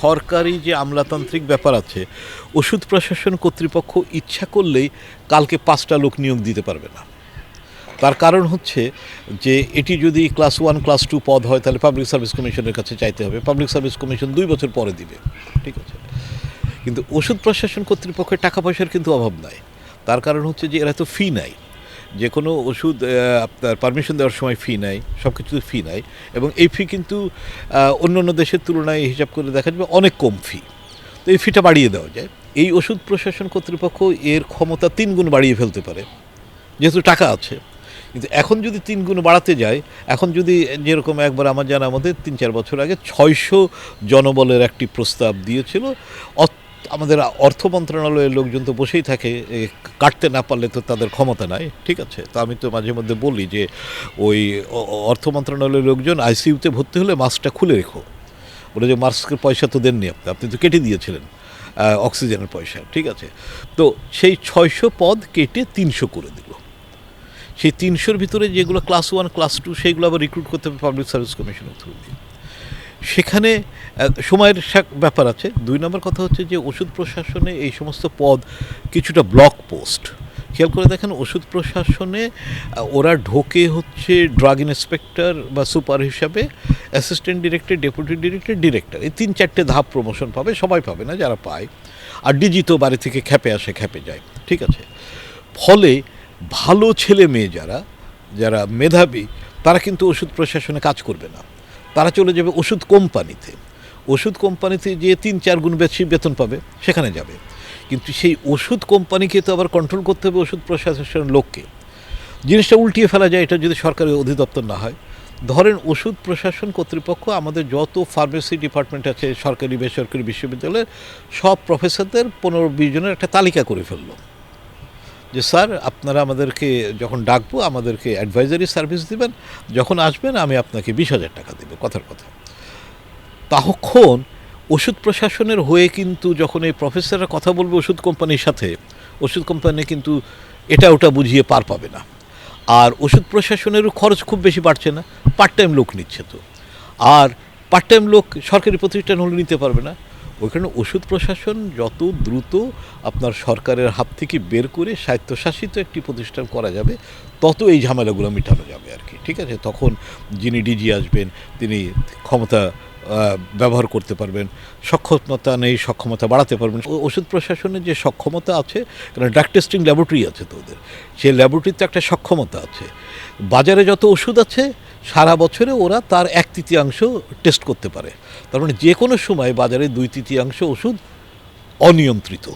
সরকারি যে আমলাতান্ত্রিক ব্যাপার আছে, ওষুধ প্রশাসন কর্তৃপক্ষ ইচ্ছা করলেই কালকে পাঁচটা লোক নিয়োগ দিতে পারবে না। তার কারণ হচ্ছে যে এটি যদি ক্লাস ওয়ান, ক্লাস টু পদ হয়, তাহলে পাবলিক সার্ভিস কমিশনের কাছে চাইতে হবে। পাবলিক সার্ভিস কমিশন দুই বছর পরে দিবে, ঠিক আছে? কিন্তু ওষুধ প্রশাসন কর্তৃপক্ষের টাকা পয়সার কিন্তু অভাব নাই। তার কারণ হচ্ছে যে এরা তো ফি নাই। যে কোনো ওষুধ আপনার পারমিশন দেওয়ার সময় ফি নেয় সব কিছুতে ফি নেয় এবং এই ফি কিন্তু অন্য অন্য দেশের তুলনায় হিসাব করে দেখা যাবে অনেক কম ফি তো এই ফিটা বাড়িয়ে দেওয়া যায়। এই ওষুধ প্রশাসন কর্তৃপক্ষ এর ক্ষমতা তিন গুণ বাড়িয়ে ফেলতে পারে। যেহেতু টাকা আছে, কিন্তু এখন যদি তিন গুণ বাড়াতে যায়, এখন যদি যেরকম একবার আমার জানা আমাদের তিন চার বছর আগে ছয়শো জনবলের একটি প্রস্তাব দিয়েছিল আমাদের অর্থ মন্ত্রণালয়ের লোকজন তো বসেই থাকে কাটতে না পারলে তো তাদের ক্ষমতা নাই। ঠিক আছে, তো আমি তো মাঝে মধ্যে বলি যে ওই অর্থ মন্ত্রণালয়ের লোকজন আইসিইউতে ভর্তি হলে মাস্কটা খুলে রেখো। বলে যে মাস্কের পয়সা তো দেননি আপনি আপনি তো কেটে দিয়েছিলেন অক্সিজেনের পয়সা, ঠিক আছে। তো সেই ছয়শো পদ কেটে তিনশো করে দিল। সেই তিনশোর ভিতরে যেগুলো ক্লাস ওয়ান, ক্লাস টু, সেইগুলো আবার রিক্রুট করতে হবে পাবলিক সার্ভিস কমিশনের থ্রু দিয়ে। সেখানে সময়ের ব্যাপার আছে। দুই নম্বর কথা হচ্ছে যে ওষুধ প্রশাসনে এই সমস্ত পদ কিছুটা ব্লক পোস্ট খেয়াল করে দেখেন, ওষুধ প্রশাসনে ওরা ঢোকে হচ্ছে ড্রাগ ইন্সপেক্টর বা সুপার হিসাবে assistant director deputy director director এই তিন চারটে ধাপ প্রমোশন পাবে, সবাই পাবে না যারা পায়। আর ডিজি তো বাড়ি থেকে খেপে আসে, খেপে যায়। ঠিক আছে? ফলে ভালো ছেলে মেয়ে যারা যারা মেধাবী, তারা কিন্তু ওষুধ প্রশাসনে কাজ করবে না। তারা চলে যাবে ওষুধ কোম্পানিতে। ওষুধ কোম্পানিতে যে তিন, চার গুণ বেশি বেতন পাবে, সেখানে যাবে। কিন্তু সেই ওষুধ কোম্পানিকে তো আবার কন্ট্রোল করতে হবে ওষুধ প্রশাসনের লোককে। জিনিসটা উল্টিয়ে ফেলা যায়, এটা যদি সরকারি অধিদপ্তর না হয়। ধরেন ওষুধ প্রশাসন কর্তৃপক্ষ আমাদের যত ফার্মেসি ডিপার্টমেন্ট আছে, সরকারি, বেসরকারি বিশ্ববিদ্যালয়ের সব প্রফেসরদের পনেরো, বিশ জনের একটা তালিকা করে ফেলল। যে, স্যার, আপনারা আমাদেরকে যখন ডাকবো, আমাদেরকে অ্যাডভাইজারি সার্ভিস দিবেন। যখন আসবেন, আমি আপনাকে বিশ হাজার টাকা দেবো। কথার কথা। তখন ওষুধ প্রশাসনের হয়ে কিন্তু যখন এই প্রফেসররা কথা বলবে ওষুধ কোম্পানির সাথে, ওষুধ কোম্পানি কিন্তু এটা ওটা বুঝিয়ে পার পাবে না। আর ওষুধ প্রশাসনেরও খরচ খুব বেশি বাড়ছে না পার্ট টাইম লোক নিচ্ছে তো। আর পার্ট টাইম লোক সরকারি প্রতিষ্ঠান হলে নিতে পারবে না। ওইখানে ওষুধ প্রশাসন যত দ্রুত আপনার সরকারের হাত থেকে বের করে স্বায়ত্তশাসিত একটি প্রতিষ্ঠান করা যাবে, তত এই ঝামেলাগুলো মেটানো যাবে আর কি, ঠিক আছে? তখন যিনি ডিজি আসবেন, তিনি ক্ষমতা ব্যবহার করতে পারবেন, সক্ষমতা নেই, সক্ষমতা বাড়াতে পারবেন। ওষুধ প্রশাসনের যে সক্ষমতা আছে, কারণ ড্রাগ টেস্টিং ল্যাবরেটরি আছে তো ওদের সেই ল্যাবরেটরিতে একটা সক্ষমতা আছে। বাজারে যত ওষুধ আছে, সারা বছরে ওরা তার এক তৃতীয়াংশ টেস্ট করতে পারে। তার মানে যে কোনো সময় বাজারে দুই তৃতীয়াংশ ওষুধ অনিয়ন্ত্রিত।